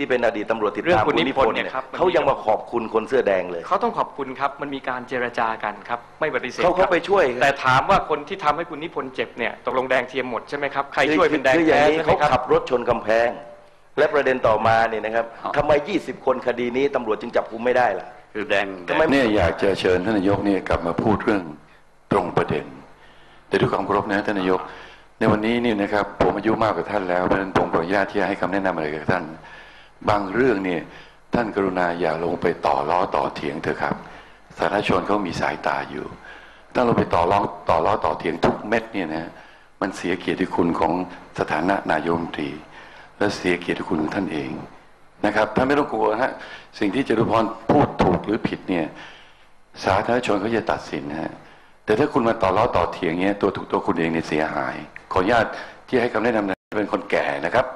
ที่เป็นอดีตตำรวจติดเรื่องตามคุณนิพนธ์เนี่ยเนี่ยครับมันมีเขายังมาขอบคุณคนเสื้อแดงเลยเขาต้องขอบคุณครับมันมีการเจรจากันครับ ไม่ปฏิเสธเขาคเขารับไปช่วย แต่ถามว่าคนที่ทำให้คุณนิพนธ์เจ็บเนี่ยตกลงแดงเทียมหมดใช่ไหมครับใครคือช่วยเป็นแดงคืออย่าแท้งนี้ใช่ไหมเขาครัขับบรถชนกำแพง และประเด็นต่อมาเนี่ยนะครับครับทำไม 20 คนคดีนี้ตำรวจจึงจับกุมไม่ได้ล่ะคือแดงทำไมเนี่ยอยากจะเชิญท่านนายกเนี่ยกลับมาพูดเรื่องตรงประเด็น แต่ด้วยความเคารพนะท่านนายก ในวันนี้นี่นะครับผมอายุมากกว่าท่านแล้วเพราะฉะนั้นผมขออนุญาตที่จะให้คำแนะนำอะไรกับท่าน บางเรื่องเนี่ยท่านกรุณาอย่าลงไปต่อล้อต่อเถียงเถอะครับ สาธารณชนเขามีสายตาอยู่ ถ้าเราไปต่อล้อต่อล้อต่อเถียงทุกเม็ดเนี่ยนะมันเสียเกียรติคุณของสถานะนายกรมตรี และเสียเกียรติคุณของท่านเองนะครับท่านไม่ต้องกลัวฮะสิ่งที่จตุพรพูดถูกหรือผิดเนี่ยสาธารณชนเขาจะตัดสินนะฮะแต่ถ้าคุณมาต่อล้อต่อเถียงเงี้ยตัวถูกตัวคุณเองเนี่ยเสียหาย ขออนุญาตที่ให้คำแนะนำนะเป็นคนแก่นะครับ